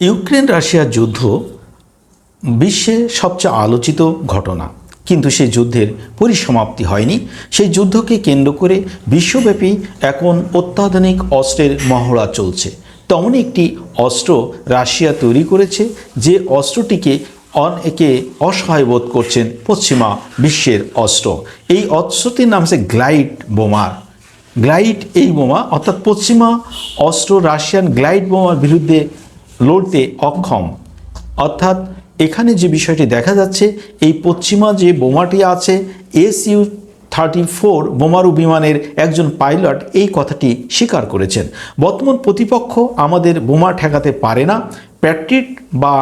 Ukraine রাশিয়ার যুদ্ধ বিশ্বে সবচেয়ে আলোচিত ঘটনা। কিন্তু সেই যুদ্ধের পরিসমাপ্তি হয়নি। সেই যুদ্ধকে কেন্দ্র করে বিশ্বব্যাপী এখন অত্যাধুনিক অস্ত্রের মহড়া চলছে। তেমন একটি অস্ত্র রাশিয়া তৈরি করেছে, যে অস্ত্রটিকে অনেকে অসহায় বোধ করছেন পশ্চিমা বিশ্বের অস্ত্র। এই অস্ত্রটির নাম হচ্ছে গ্লাইড বোমার গ্লাইড এই বোমা, অর্থাৎ পশ্চিমা অস্ত্র রাশিয়ান গ্লাইড বোমার বিরুদ্ধে লড়তে অক্ষম। অর্থাৎ এখানে যে বিষয়টি দেখা যাচ্ছে, এই পশ্চিমা যে বোমাটি আছে, এস ইউ থার্টি ফোর বোমারু বিমানের একজন পাইলট এই কথাটি স্বীকার করেছেন। বর্তমান প্রতিপক্ষ আমাদের বোমা ঠেকাতে পারে না। প্যাট্রিট বা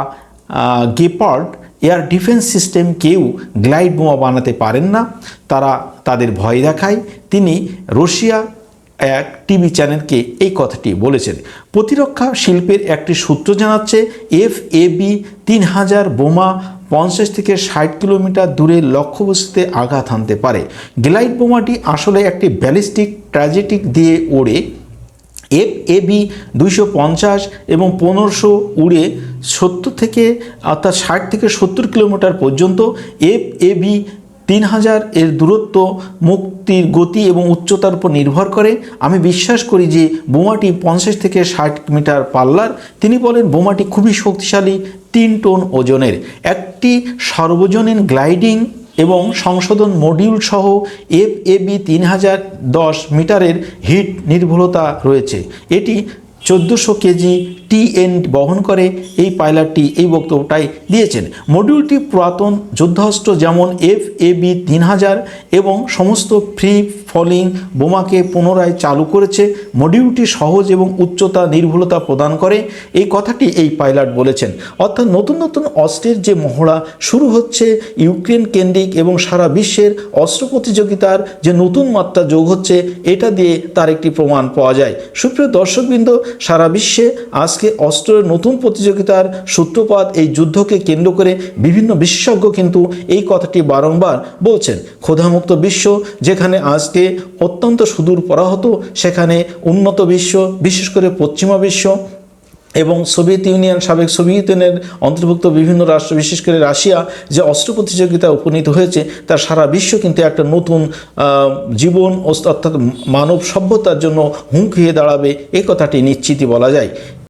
গেপার্ড এয়ার ডিফেন্স সিস্টেম কেউ গ্লাইড বোমা বানাতে পারেন না। তারা তাদের ভয় দেখায়। তিনি রাশিয়া এক টিভি চ্যানেলকে এই কথাটি বলেছেন। প্রতিরক্ষা শিল্পের একটি সূত্র জানাচ্ছে এফ এ বি তিন হাজার বোমা পঞ্চাশ থেকে ষাট কিলোমিটার দূরে লক্ষ্যবস্তুতে আঘাত হানতে পারে। গ্লাইড বোমাটি আসলে একটি ব্যালিস্টিক ট্র্যাজেটিক দিয়ে ওড়ে। এফ এ বি দুইশো পঞ্চাশ এবং পনেরোশো উড়ে সত্তর থেকে, অর্থাৎ ষাট থেকে সত্তর কিলোমিটার পর্যন্ত এফ এ বি তিন হাজার এর দূরত্ব মুক্তির গতি এবং উচ্চতার উপর নির্ভর করে। আমি বিশ্বাস করি যে বোমাটি পঞ্চাশ থেকে ষাট মিটার পাল্লার। তিনি বলেন, বোমাটি খুবই শক্তিশালী, তিন টন ওজনের। একটি সর্বজনীন গ্লাইডিং এবং সংশোধন মডিউল সহ এফ এ বি তিন হাজার দশ মিটারের হিট নির্ভুলতা রয়েছে। এটি চোদ্দোশো কেজি টিএন বহন করে এই পাইলটটি এই বক্তব্যটাই দিয়েছেন। মডিউলটি পুরাতন, যুদ্ধাস্ত্র যেমন এফ এ বি তিন হাজার এবং সমস্ত ফ্রি ফলিং বোমাকে পুনরায় চালু করেছে, মডিউলটি সহজ এবং উচ্চতা নির্ভুলতা প্রদান করে, এই কথাটি এই পাইলট বলেছেন। অর্থাৎ নতুন নতুন অস্ত্রের যে মহড়া শুরু হচ্ছে, ইউক্রেন কেন্দ্রিক এবং সারা বিশ্বের অস্ত্র প্রতিযোগিতার যে নতুন মাত্রা যোগ হচ্ছে, এটা দিয়ে তার একটি প্রমাণ পাওয়া যায়। সুপ্রিয় দর্শকবৃন্দ, সারা বিশ্বে আজকে অস্ত্রের নতুন প্রতিযোগিতার সূত্রপাত এই যুদ্ধকে কেন্দ্র করে বিভিন্ন বিশেষজ্ঞ কিন্তু এই কথাটি বারংবার বলছেন। ক্ষুধামুক্ত বিশ্ব, যেখানে আজকে অত্যন্ত সুদূর পরাহত, সেখানে উন্নত বিশ্ব, বিশেষ করে পশ্চিমা বিশ্ব এবং সোভিয়েত ইউনিয়ন, সাবেক সোভিয়েত ইউনিয়নের অন্তর্ভুক্ত বিভিন্ন রাষ্ট্র, বিশেষ করে রাশিয়া, যে অস্ত্র প্রতিযোগিতায় উপনীত হয়েছে তার সারা বিশ্ব কিন্তু একটা নতুন জীবন অর্থাৎ মানব সভ্যতার জন্য হুমকি হয়ে দাঁড়াবে এই কথাটি নিশ্চিতই বলা যায়।